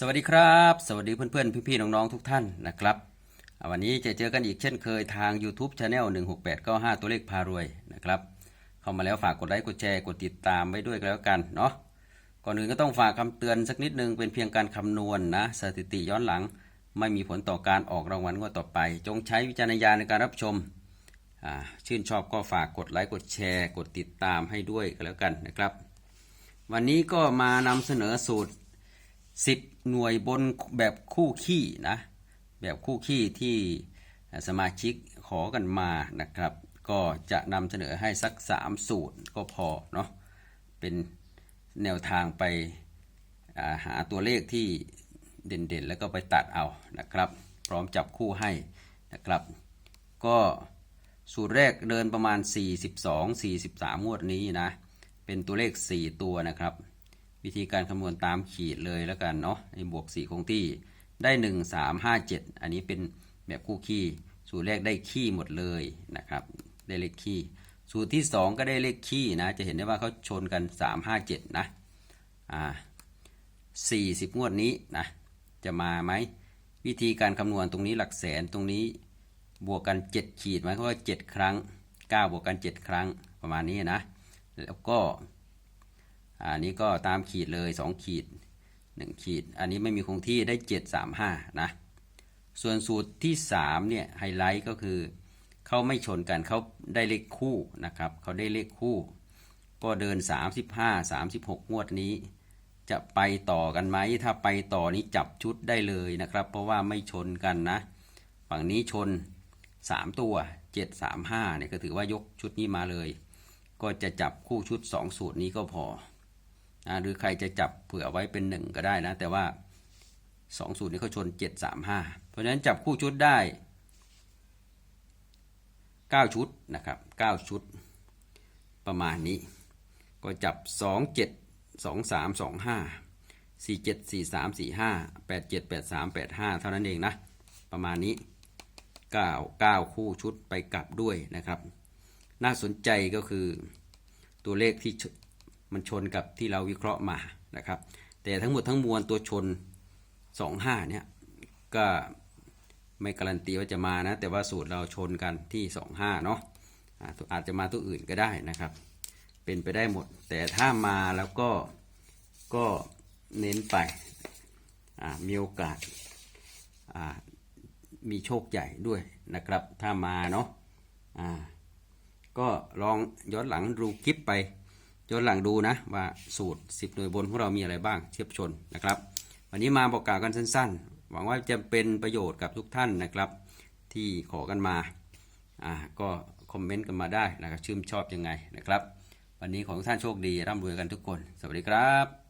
สวัสดีครับ สวัสดีเพื่อนๆ พี่ๆ น้องๆ ทุกท่านนะครับ วันนี้จะเจอกันอีกเช่นเคยทาง YouTube Channel 16895 ตัวเลขพารวยนะครับ เข้ามาแล้วฝากกดไลค์ กดแชร์ กดติดตามไว้ด้วยกันแล้วกันเนาะ ก่อนอื่นก็ต้องฝากคำเตือนสักนิดนึงเป็นเพียงการคำนวณนะ สถิติย้อนหลัง ไม่มีผลต่อการออกรางวัลงวดต่อไป จงใช้วิจารณญาณในการรับชม ชื่นชอบก็ฝากกดไลค์ กดแชร์ กดติดตามให้ด้วยกันแล้วกันนะครับ วันนี้ก็มานำเสนอสูตร สิบหน่วยบนแบบคู่ขี้นะ แบบคู่ขี้ที่สมาชิกขอกันมานะครับ ก็จะนำเสนอให้สักสามสูตรก็พอเนาะเป็นแนวทางไปาหาตัวเลขที่เด่นๆ แล้วก็ไปตัดเอานะครับ พร้อมจับคู่ให้นะครับ ก็สูตรแรกเดินประมาณ 42 43 งวดนี้นะ เป็นตัวเลข 4 ตัวนะครับ วิธีการคำนวณตามขีดเลยแล้วกันเนาะไอ้บวก 4 คงที่ได้ 1 3 5 7 อันนี้เป็นแบบคู่ขี้ สูตรแรกได้ขี้หมดเลยนะครับ ได้เลขขี้ สูตรที่ 2 ก็ได้เลขขี้นะ จะเห็นได้ว่าเขาชนกัน 3 5 7 นะ อ่า40 งวดนี้นะ จะมาไหม วิธีการคำนวณตรงนี้หลักแสนตรงนี้บวกกัน 7 ขีดหมายความว่า 7 ครั้ง 9 บวกกัน 7 ครั้งประมาณนี้นะ แล้วก็ อันนี้ก็ตามขีดเลย 2 ขีด 1 ขีด อันนี้ไม่มีคงที่ได้ 735 นะ ส่วนสูตรที่ 3 เนี่ย ไฮไลท์ก็คือเขาไม่ชนกันเขาได้เลขคู่นะครับเขาได้เลขคู่ ก็เดิน 35 36 งวดนี้ จะไปต่อกันไหม ถ้าไปต่อนี้จับชุดได้เลยนะครับ เพราะว่าไม่ชนกันนะ ฝั่งนี้ชน 3 ตัว 735 เนี่ยก็ถือว่ายกชุดนี้มาเลย ก็จะจับคู่ชุด 2 สูตรนี้ก็พอ นะหรือใครจะจับเผื่อไว้เป็นหนึ่งก็ได้นะ แต่ว่าสองสูตรนี้เขาชนเจ็ดสามห้าเพราะฉะนั้นจับคู่ชุดได้เก้าชุดนะครับเก้าชุดประมาณนี้ ก็จับสองเจ็ดสองสามสองห้าสี่เจ็ดสี่สามสี่ห้าแปดเจ็ดแปดสามแปดห้าเท่านั้นเองนะ ประมาณนี้เก้าเก้าคู่ชุดไปกลับด้วยนะครับ น่าสนใจก็คือตัวเลขที่ มันชนกับที่เราวิเคราะห์มานะครับ แต่ทั้งหมดทั้งมวลตัวชน 25 เนี่ย ก็ไม่การันตีว่าจะมานะ แต่ว่าสูตรเราชนกันที่ 25 เนาะอาจจะมาตัวอื่นก็ได้นะครับ เป็นไปได้หมด แต่ถ้ามาแล้วก็ก็เน้นไปมีโอกาสมีโชคใหญ่ด้วยนะครับ ถ้ามาเนาะอ่าก็ลองย้อนหลังดูคลิปไป ย้อนหลังดูนะว่าสูตร 10 หน่วยบนของเรามีอะไรบ้างเทียบชนนะครับ วันนี้มาบอกกล่าวกันสั้น ๆ หวังว่าจะเป็นประโยชน์กับทุกท่านนะครับ ที่ขอกันมาอ่าก็คอมเมนต์กันมาได้นะครับชื่นชอบยังไงนะครับ วันนี้ของทุกท่านโชคดีร่ำรวยกันทุกคน สวัสดีครับ